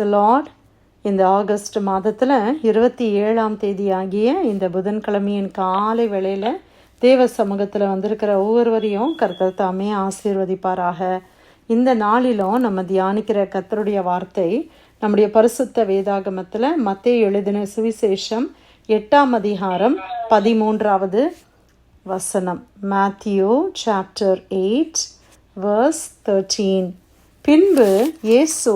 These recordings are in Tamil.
த லார்ட் இந்த ஆகஸ்ட் மாதத்தில் இருபத்தி ஏழாம் தேதி ஆகிய இந்த புதன்கிழமையின் காலை வேளையில் தேவ சமூகத்தில் வந்திருக்கிற ஒவ்வொருவரையும் கர்த்தர் தாமே ஆசீர்வதிப்பாராக. இந்த நாளிலும் நம்ம தியானிக்கிற கர்த்தருடைய வார்த்தை நம்முடைய பரிசுத்த வேதாகமத்தில் மத்திய எழுதின சுவிசேஷம் எட்டாம் அதிகாரம் பதிமூன்றாவது வசனம். Matthew chapter eight verse thirteen பின்பு இயேசு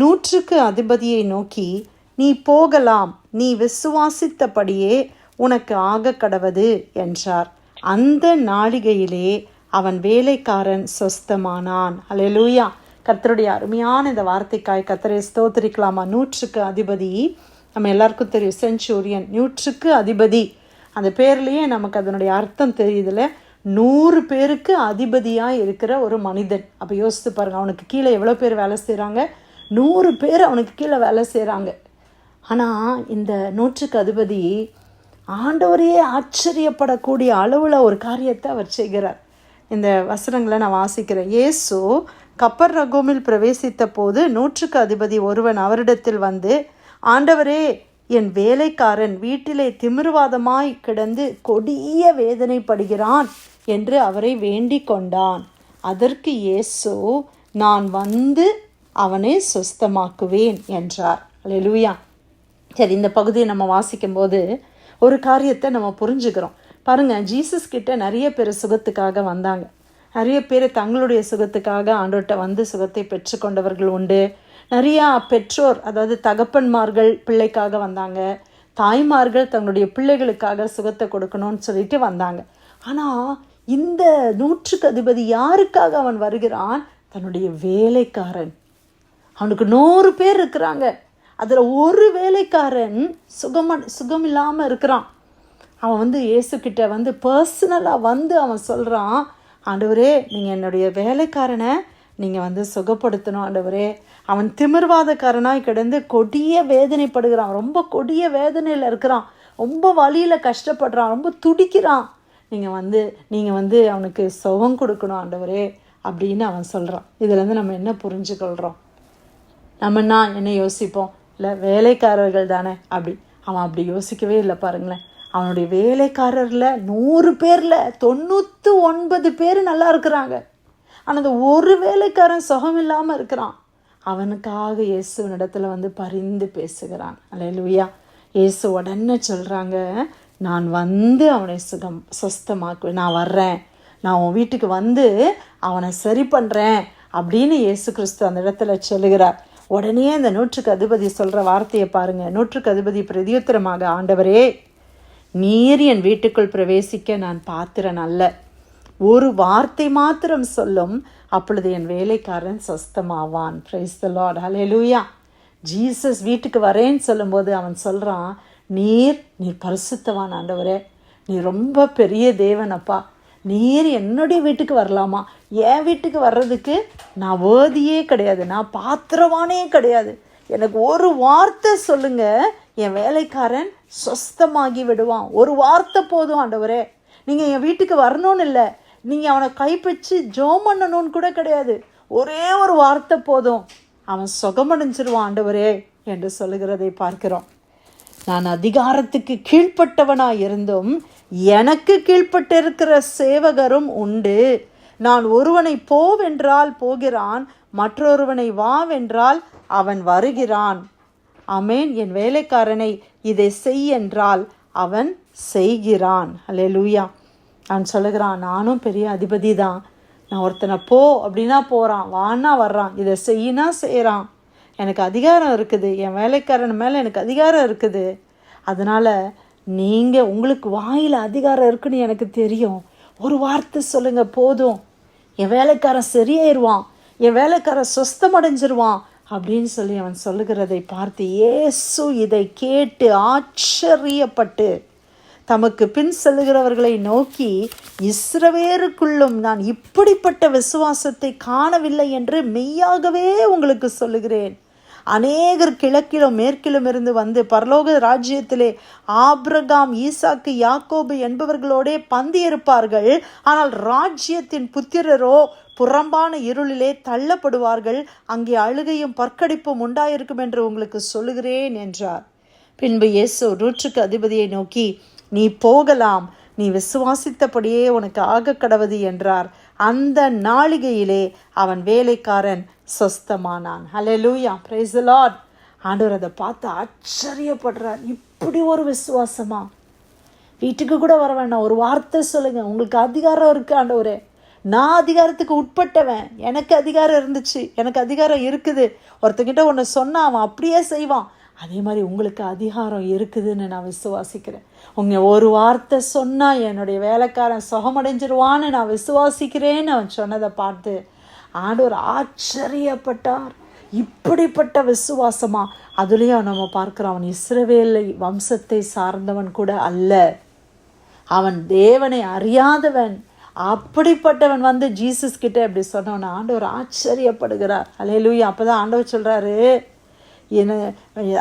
நூற்றுக்கு அதிபதியை நோக்கி நீ போகலாம். நீ விசுவாசித்தபடியே உனக்கு ஆக கடவது என்றார். அந்த நாளிகையிலே அவன் வேலைக்காரன் சொஸ்தமானான். அலையலூயா கத்தருடைய அருமையான இந்த வார்த்தைக்காய் கத்தரை ஸ்தோத்திரிக்கலாமா? நூற்றுக்கு அதிபதி. நம்ம எல்லாருக்கும் தெரியும் செஞ்சூரியன் நூற்றுக்கு அதிபதி. அந்த பேர்லேயே நமக்கு அதனுடைய அர்த்தம் தெரியுதுல. நூறு பேருக்கு அதிபதியாக இருக்கிற ஒரு மனிதன். அப்போ யோசித்து பாருங்கள் அவனுக்கு கீழே எவ்வளோ பேர் வேலை செய்கிறாங்க நூறு பேர் அவனுக்கு கீழே வேலை செய்கிறாங்க ஆனால் இந்த நூற்றுக்கு அதிபதி ஆண்டவரையே ஆச்சரியப்படக்கூடிய அளவில் ஒரு காரியத்தை அவர் செய்கிறார். இந்த வசனங்களை நான் வாசிக்கிறேன். ஏசு கப்பர் ரகோமில் பிரவேசித்த போது நூற்றுக்கு அதிபதி ஒருவன் அவரிடத்தில் வந்து ஆண்டவரே என் வேலைக்காரன் வீட்டிலே திமிர்வாதமாய் கிடந்து கொடிய வேதனைப்படுகிறான் என்று அவரை வேண்டிக் கொண்டான். அதற்கு இயேசு நான் வந்து அவனை சுஸ்தமாக்குவேன் என்றார். அல்லேலூயா சரி இந்த பகுதியை நம்ம வாசிக்கும்போது ஒரு காரியத்தை நம்ம புரிஞ்சுக்கிறோம். பாருங்கள் ஜீசஸ் கிட்ட நிறைய பேர் சுகத்துக்காக வந்தாங்க. நிறைய பேர் தங்களுடைய சுகத்துக்காக ஆண்டோட்ட வந்து சுகத்தை பெற்றுக்கொண்டவர்கள் உண்டு. நிறையா பெற்றோர் அதாவது தகப்பன்மார்கள் பிள்ளைக்காக வந்தாங்க. தாய்மார்கள் தங்களுடைய பிள்ளைகளுக்காக சுகத்தை கொடுக்கணும்னு சொல்லிட்டு வந்தாங்க. ஆனால் இந்த நூற்றுக்கு அதிபதி யாருக்காக அவன் வருகிறான்? தன்னுடைய வேலைக்காரன். அவனுக்கு நூறு பேர் இருக்கிறாங்க. அதில் ஒரு வேலைக்காரன் சுகம சுகம் இல்லாமல் இருக்கிறான். அவன் வந்து இயேசுக்கிட்ட வந்து பர்சனலாக வந்து அவன் சொல்கிறான் ஆண்டவரே நீங்கள் என்னுடைய வேலைக்காரனை நீங்கள் வந்து சுகப்படுத்தணும் ஆண்டவரே. அவன் திமிர்வாதக்காரனாக கிடந்து கொடிய வேதனைப்படுகிறான். ரொம்ப கொடிய வேதனையில் இருக்கிறான். ரொம்ப வழியில் கஷ்டப்படுறான். ரொம்ப துடிக்கிறான். நீங்கள் வந்து நீங்கள் வந்து அவனுக்கு சுகம் கொடுக்கணும் ஆண்டவரே அப்படின்னு அவன் சொல்கிறான் இதுலேருந்து நம்ம என்ன புரிஞ்சுக்கொள்கிறோம் நம்மன்னா என்ன யோசிப்போம்? இல்லை வேலைக்காரர்கள் தானே. அப்படி. அவன் அப்படி யோசிக்கவே இல்லை பாருங்களேன். அவனுடைய வேலைக்காரரில் நூறு பேரில் தொண்ணூற்றி ஒன்பது பேர் நல்லா இருக்கிறாங்க. ஆனால் அந்த ஒரு வேலைக்காரன் சுகம் இல்லாமல் இருக்கிறான். அவனுக்காக இயேசுவனிடத்துல வந்து பரிந்து பேசுகிறான். அல்லையா இயேசு உடனே சொல்கிறாங்க நான் வந்து அவனை சுகம் சுஸ்தமாக்குவேன் நான் வர்றேன். நான் உன் வீட்டுக்கு வந்து அவனை சரி பண்ணுறேன் அப்படின்னு இயேசு கிறிஸ்து அந்த இடத்துல சொல்லுகிறார். உடனே அந்த நூற்றுக்கு அதிபதி சொல்கிற வார்த்தையை பாருங்கள் நூற்றுக்கு அதிபதி பிரதியுத்தரமாக ஆண்டவரே நீர் என் வீட்டுக்குள் பிரவேசிக்க நான் பாத்திரன் அல்ல. ஒரு வார்த்தை மாத்திரம் சொல்லும் அப்பொழுது என் வேலைக்காரன் சொஸ்தமாவான். Praise the Lord hallelujah Jesus வீட்டுக்கு வரேன்னு சொல்லும்போது அவன் சொல்கிறான் நீர் நீர் பரிசுத்தவான் ஆண்டவரே. நீ ரொம்ப பெரிய தேவனப்பா. நீர் என்னுடைய வீட்டுக்கு வரலாமா? என் வீட்டுக்கு வர்றதுக்கு நான் வேதியே கிடையாது. நான் பாத்திரவானே கிடையாது. எனக்கு ஒரு வார்த்தை சொல்லுங்க என் வேலைக்காரன் சொஸ்தமாகி விடுவான். ஒரு வார்த்தை போதும் ஆண்டவரே. நீங்கள் என் வீட்டுக்கு வரணும்னு இல்லை. நீங்கள் அவனை கைப்பிச்சு ஜோம் பண்ணணும்னு கூட கிடையாது. ஒரே ஒரு வார்த்தை போதும். அவன் சுகமடைஞ்சிருவான் ஆண்டவரே என்று சொல்லுகிறதை பார்க்கிறோம். நான் அதிகாரத்துக்கு கீழ்ப்பட்டவனாய் இருந்தும் எனக்கு கீழ்ப்பட்டிருக்கிற சேவகரும் உண்டு. நான் ஒருவனை போவென்றால் போகிறான் மற்றொருவனை வாவென்றால் அவன் வருகிறான். அமேன் என் வேலைக்காரனை இதை செய் என்றால் அவன் செய்கிறான். அல்லேலூயா அவன் சொல்லுகிறான் நானும் பெரிய அதிபதி தான். நான் ஒருத்தனை போ அப்படின்னா போகிறான் வான்னா வர்றான் இதை செய்யினா செய்கிறான் எனக்கு அதிகாரம் இருக்குது என் வேலைக்காரன் மேலே எனக்கு அதிகாரம் இருக்குது. அதனால் நீங்கள் உங்களுக்கு வாயில் அதிகாரம் இருக்குன்னு எனக்கு தெரியும். ஒரு வார்த்தை சொல்லுங்கள் போதும். என் வேலைக்காரன் சரியாயிருவான். என் வேலைக்காரன் சொஸ்தமடைஞ்சிருவான் அப்படின்னு சொல்லி அவன் சொல்லுகிறதை பார்த்து இயேசு இதை கேட்டு ஆச்சரியப்பட்டு தமக்கு பின் செல்லுகிறவர்களை நோக்கி இஸ்ரவேருக்குள்ளும் நான் இப்படிப்பட்ட விசுவாசத்தை காணவில்லை என்று மெய்யாகவே உங்களுக்கு சொல்லுகிறேன். அநேகர் கிழக்கிலும் மேற்கிலும் இருந்து வந்து பரலோக ராஜ்யத்திலே ஆப்ரகாம் ஈசாக்கு யாக்கோபு என்பவர்களோடே பந்தி இருப்பார்கள் ஆனால் ராஜ்யத்தின் புத்திரரோ புறம்பான இருளிலே தள்ளப்படுவார்கள். அங்கே அழுகையும் பற்கடிப்பும் உண்டாயிருக்கும் என்று உங்களுக்கு சொல்லுகிறேன் என்றார். பின்பு இயேசு ரூற்றுக்கு அதிபதியை நோக்கி நீ போகலாம். நீ விசுவாசித்தபடியே உனக்கு ஆக கடவது என்றார். அந்த நாளிகையிலே அவன் வேலைக்காரன் சொஸ்தமானான். ஹலே லூயா பிரைஸ் லார்ட் ஆண்டவர் அதை பார்த்து ஆச்சரியப்படுறார். இப்படி ஒரு விசுவாசமா? வீட்டுக்கு கூட வர வேண்டாம். ஒரு வார்த்தை சொல்லுங்க. உங்களுக்கு அதிகாரம் இருக்கு ஆண்டவரே. நான் அதிகாரத்துக்கு உட்பட்டவன். எனக்கு அதிகாரம் இருந்துச்சு. எனக்கு அதிகாரம் இருக்குது. ஒருத்தங்கிட்ட ஒன்று சொன்னான் அவன் அப்படியே செய்வான். அதே மாதிரி உங்களுக்கு அதிகாரம் இருக்குதுன்னு நான் விசுவாசிக்கிறேன். உங்க ஒரு வார்த்தை சொன்னால் என்னுடைய வேலைக்காரன் சுகமடைஞ்சிருவான்னு நான் விசுவாசிக்கிறேன்னு அவன் சொன்னதை பார்த்து ஆண்டவர் ஆச்சரியப்பட்டார். இப்படிப்பட்ட விசுவாசமா? அதுலேயும் நம்ம பார்க்குறோம் அவன் இஸ்ரவேலை வம்சத்தை சார்ந்தவன் கூட அல்ல. அவன் தேவனை அறியாதவன். அப்படிப்பட்டவன் வந்து ஜீசஸ் கிட்ட அப்படி சொன்னவன் ஆண்டவர் ஆச்சரியப்படுகிறார். அலையலூயா அப்பதான் ஆண்டவர் சொல்கிறாரு என்ன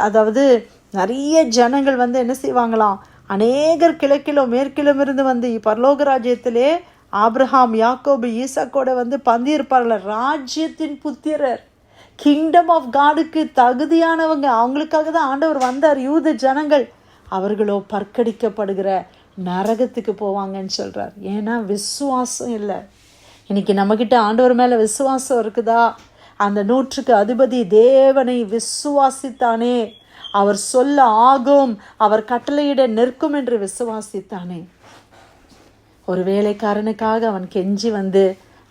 அதாவது நிறைய ஜனங்கள் வந்து என்ன செய்வாங்களாம்? அநேகர் கிழக்கிலும் மேற்கிலும் இருந்து வந்து பரலோக ராஜ்யத்திலே ஆப்ரஹாம் யாக்கோபு ஈசாக்கோட வந்து பந்தியிருப்பார்கள். ராஜ்யத்தின் புத்திரர். கிங்டம் ஆஃப் காடுக்கு தகுதியானவங்க. அவங்களுக்காக தான் ஆண்டவர் வந்தார். யூத ஜனங்கள். அவர்களோ பற்கடிக்கப்படுகிற நரகத்துக்கு போவாங்கன்னு சொல்கிறார் ஏன்னா விசுவாசம் இல்லை. இன்னைக்கு நம்மக்கிட்ட ஆண்டவர் மேலே விசுவாசம் இருக்குதா? அந்த நூற்றுக்கு அதிபதி தேவனை விசுவாசித்தானே. அவர் சொல்ல ஆகும் அவர் கட்டளையிட நிற்கும் என்று விசுவாசித்தானே. ஒரு வேலைக்காரனுக்காக அவன் கெஞ்சி வந்து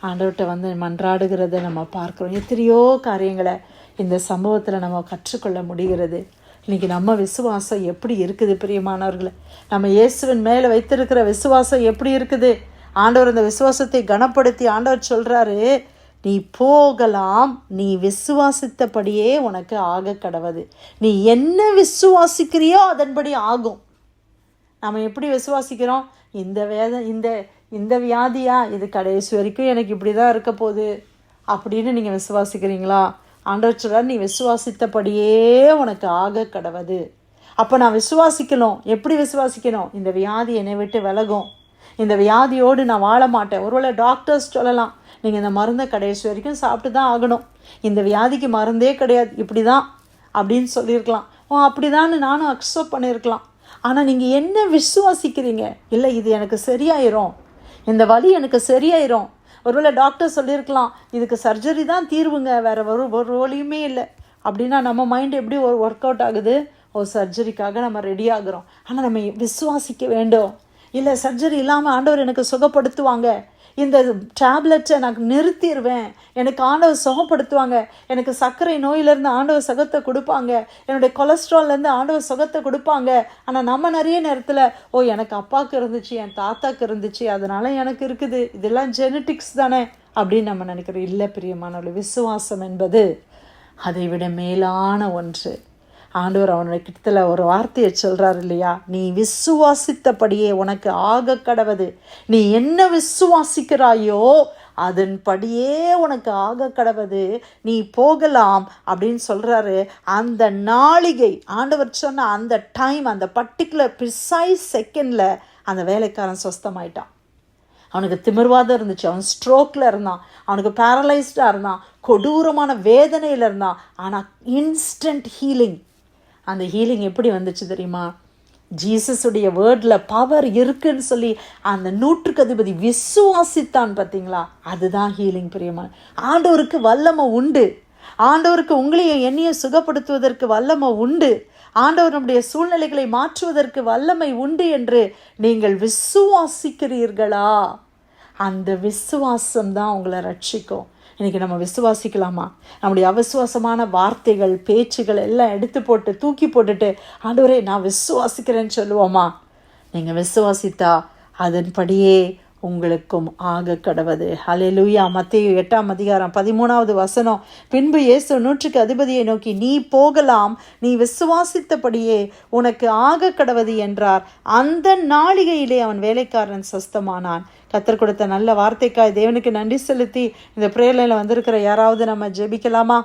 ஆண்டவர்கிட்ட வந்து மன்றாடுகிறத நம்ம பார்க்குறோம். எத்தனையோ காரியங்களை இந்த சம்பவத்தில் நம்ம கற்றுக்கொள்ள முடிகிறது. இன்றைக்கி நம்ம விசுவாசம் எப்படி இருக்குது பிரியமானவர்களை? நம்ம இயேசுவின் மேலே வைத்திருக்கிற விசுவாசம் எப்படி இருக்குது? ஆண்டவர் இந்த விசுவாசத்தை கனப்படுத்தி ஆண்டவர் சொல்கிறாரு நீ போகலாம் நீ விசுவாசித்தபடியே உனக்கு ஆக கடவது. நீ என்ன விசுவாசிக்கிறியோ அதன்படி ஆகும். நம்ம எப்படி விசுவாசிக்கிறோம்? இந்த வேத இந்த இந்த வியாதியா? இது கடைசி வரைக்கும் எனக்கு இப்படி தான் இருக்க போகுது. அப்படின்னு நீங்கள் விசுவாசிக்கிறீங்களா? ஆண்டவர் சொல்கிறார் நீ விசுவாசித்தபடியே உனக்கு ஆக கடவது. அப்போ நான் விசுவாசிக்கணும். எப்படி விசுவாசிக்கணும்? இந்த வியாதி என்னை விட்டு விலகும். இந்த வியாதியோடு நான் வாழ மாட்டேன். ஒருவேளை டாக்டர்ஸ் சொல்லலாம் நீங்கள் இந்த மருந்தை கடைசி வரைக்கும் சாப்பிட்டு தான் ஆகணும். இந்த வியாதிக்கு மருந்தே கிடையாது. இப்படி தான் அப்படின்னு சொல்லியிருக்கலாம். ஓ அப்படிதான்னு நானும் அக்செப்ட் பண்ணியிருக்கலாம். ஆனால் நீங்கள் என்ன விசுவாசிக்கிறீங்க? இல்லை இது எனக்கு சரியாயிரும். இந்த வலி எனக்கு சரியாயிரும். ஒருவேளை டாக்டர் சொல்லியிருக்கலாம் இதுக்கு சர்ஜரி தான் தீர்வுங்க வேறு ஒரு ஒரு வழியுமே இல்லை. அப்படின்னா நம்ம மைண்ட் எப்படி ஒரு ஒர்க் அவுட் ஆகுது? ஓ சர்ஜரிக்காக நம்ம ரெடி ஆகுறோம். ஆனால் நம்ம விசுவாசிக்க வேண்டும். இல்லை சர்ஜரி இல்லாமல் ஆண்டவர் எனக்கு சுகப்படுத்துவாங்க. இந்த டேப்லெட்டை நான் நிறுத்திடுவேன் எனக்கு ஆண்டவர் சுகப்படுத்துவாங்க. எனக்கு சர்க்கரை நோயிலேருந்து ஆண்டவர் சுகத்தை கொடுப்பாங்க. என்னுடைய கொலஸ்ட்ரால்லேருந்து ஆண்டவர் சுகத்தை கொடுப்பாங்க. ஆனால் நம்ம நிறைய நேரத்தில் ஓ எனக்கு அப்பாவுக்கு இருந்துச்சு என் தாத்தாக்கு இருந்துச்சு அதனால எனக்கு இருக்குது. இதெல்லாம் ஜெனட்டிக்ஸ் தானே. அப்படின்னு நம்ம நினைக்கிறோம். இல்லை பிரியமானவர்கள் விசுவாசம் என்பது அதை விட மேலான ஒன்று. ஆண்டவர் அவனுடைய கிட்டத்தில் ஒரு வார்த்தையை சொல்கிறார் இல்லையா? நீ விசுவாசித்தபடியே உனக்கு ஆக கடவது. நீ என்ன விசுவாசிக்கிறாயோ அதன்படியே உனக்கு ஆக கடவது. நீ போகலாம் அப்படின்னு சொல்கிறாரு அந்த நாளிகை ஆண்டவர் சொன்ன அந்த டைம் அந்த பர்டிகுலர் ப்ரிசைஸ் செகண்டில் அந்த வேலைக்காரன் சொஸ்தமாயிட்டான். அவனுக்கு திமிர்வாதம் இருந்துச்சு. அவன் ஸ்ட்ரோக்கில் இருந்தான். அவனுக்கு பேரலைஸ்டாக இருந்தான். கொடூரமான வேதனையில் இருந்தான். ஆனால் இன்ஸ்டன்ட் ஹீலிங் அந்த ஹீலிங் எப்படி வந்துச்சு தெரியுமா? ஜீசஸுடைய வேர்டில் பவர் இருக்குன்னு சொல்லி அந்த நூற்றுக்கு அதிபதி விசுவாசித்தான் பார்த்தீங்களா? அதுதான் ஹீலிங் பிரியமா ஆண்டவருக்கு வல்லமை உண்டு. ஆண்டவருக்கு உங்களையும் என்னையும் சுகப்படுத்துவதற்கு வல்லமை உண்டு. ஆண்டவர் நம்முடைய சூழ்நிலைகளை மாற்றுவதற்கு வல்லமை உண்டு என்று நீங்கள் விசுவாசிக்கிறீர்களா? அந்த விசுவாசம் தான் உங்களை ரட்சிக்கும். இன்றைக்கி நம்ம விசுவாசிக்கலாமா? நம்முடைய அவிசுவாசமான வார்த்தைகள் பேச்சுகள் எல்லாம் எடுத்து போட்டு தூக்கி போட்டுட்டு ஆண்டவரே நான் விசுவாசிக்கிறேன்னு சொல்லுவோமா? நீங்கள் விசுவாசித்தா அதன்படியே உங்களுக்கும் ஆக கடவது. ஹலெலுயா மத்திய எட்டாம் அதிகாரம் பதிமூணாவது வசனம். பின்பு இயேசு நூற்றுக்கு அதிபதியை நோக்கி நீ போகலாம் நீ விசுவாசித்தபடியே உனக்கு ஆக கடவது என்றார். அந்த நாளிகையிலே அவன் வேலைக்காரன் சஸ்தமானான். கத்தர் கொடுத்த நல்ல வார்த்தைக்காய் தேவனுக்கு நன்றி செலுத்தி இந்த பிரேயர்லைனில் வந்திருக்கிற யாராவது நம்ம ஜெபிக்கலாமா?